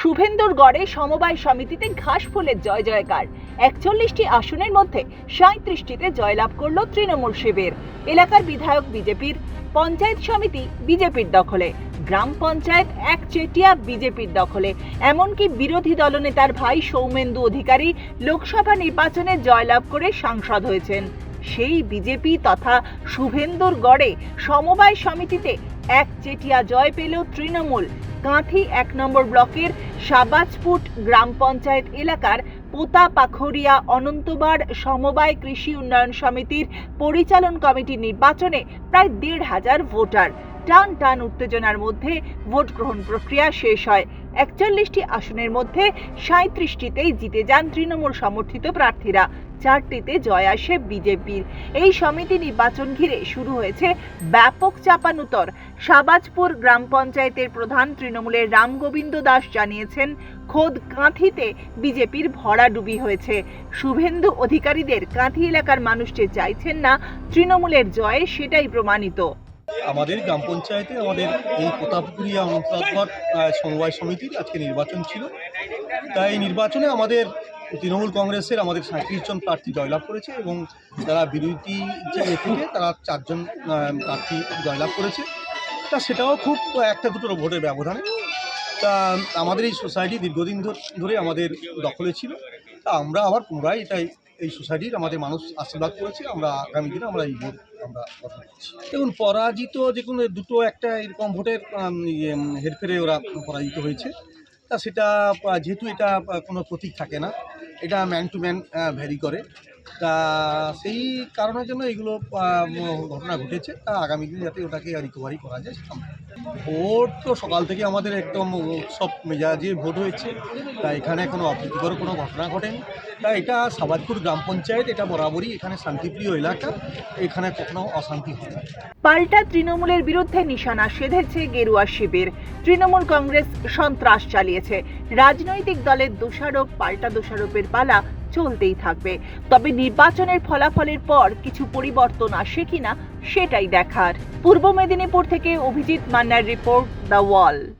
শুভেন্দুর গড়ে সমবায় সমিতিতে ঘাস ফুলের জয় জয়কার। একচল্লিশটি আসনের মধ্যে সাঁত্রিশটিতে জয়লাভ করল তৃণমূল শিবির। এলাকার বিধায়ক বিজেপির, পঞ্চায়েত সমিতি বিজেপির দখলে, গ্রাম পঞ্চায়েত এক চেটিয়া বিজেপির দখলে, এমনকি বিরোধী দলনেতার ভাই সৌমেন্দু অধিকারী লোকসভা নির্বাচনে জয়লাভ করে সাংসদ হয়েছেন। সেই বিজেপি তথা শুভেন্দুর গড়ে সমবায় সমিতিতে এক চেটিয়া জয় পেল তৃণমূল। কাঁথি এক নম্বর ব্লকের সাবাজপুট গ্রাম পঞ্চায়েত এলাকার পোতা পাখরিয়া অনন্তবার সমবায় কৃষি উন্নয়ন সমিতির পরিচালন কমিটি নির্বাচনে প্রায় দেড় হাজার ভোটার। টান টান উত্তেজনার মধ্যে ভোট গ্রহণ প্রক্রিয়া শেষ হয়। একচল্লিশটি আসনের মধ্যে সাঁত্রিশটিতেই জিতে যান তৃণমূল সমর্থিত প্রার্থীরা। চারটিতে জয় আসে বিজেপির। এই সমিতি নির্বাচন ঘিরে শুরু হয়েছে ব্যাপক চাপানুতর। সাবাজপুর গ্রাম পঞ্চায়েতের প্রধান তৃণমূলের রামগোবিন্দ দাস জানিয়েছেন, খোদ কাঁথিতে বিজেপির ভরাডুবি হয়েছে। শুভেন্দু অধিকারীদের কাঁথি এলাকার মানুষ যে চাইছেন না তৃণমূলের জয়ে, সেটাই প্রমাণিত। আমাদের গ্রাম পঞ্চায়েতে আমাদের এই প্রতাপপুরিয়া অন্তর্গত সমবায় সমিতির আজকে নির্বাচন ছিল। তাই নির্বাচনে আমাদের তৃণমূল কংগ্রেসের আমাদের সাঁত্রিশ জন প্রার্থী জয়লাভ করেছে এবং যারা বিরোধী যে থেকে তারা চারজন প্রার্থী জয়লাভ করেছে। তা সেটাও খুব একটা দুটো ভোটের ব্যবধানে। তা আমাদের এই সোসাইটি দীর্ঘদিন ধরে আমাদের দখলে ছিল। তা আমরা আবার পুনরায় এটাই এই সোসাইটির আমাদের মানুষ আশীর্বাদ করেছে। আমরা আগামী দিনে আমরা এই ভোট আমরা গঠন করছি। দেখুন পরাজিত যে কোনো দুটো একটা এরকম ভোটের ইয়ে, হেরফেরে ওরা পরাজিত হয়েছে। তা সেটা যেহেতু এটা কোনো প্রতীক থাকে না এটা ম্যান টু ম্যান ভ্যারি করে। তা সেই কারণের জন্য এগুলো ঘটনা ঘটেছে। তা আগামী দিনে যাতে ওটাকে রিকভারি করা যায়, সেটা ভোট তো সকাল থেকে আমাদের একদম সব মেজাজে ভোট হয়েছে। তা এখানে কোনো অপ্রীতিকর কোনো ঘটনা ঘটেনি। তা এটা সাবাদপুর গ্রাম পঞ্চায়েত, এটা বরাবরই এখানে শান্তিপ্রিয় এলাকা। এখানে কখনো অশান্তি হয় পাল্টা তৃণমূলের বিরুদ্ধে নিশানা সেধেছে গেরুয়া শিবির। তৃণমূল কংগ্রেস সন্ত্রাস চালিয়েছে। রাজনৈতিক দলের দোষারোপ, পাল্টা দোষারোপের পালা চলতেই থাকবে। তবে নির্বাচনের ফলাফলের পর কিছু পরিবর্তন আসে কিনা, সেটাই দেখার। পূর্ব মেদিনীপুর থেকে অভিজিৎ মান্নার রিপোর্ট দ্য ওয়াল।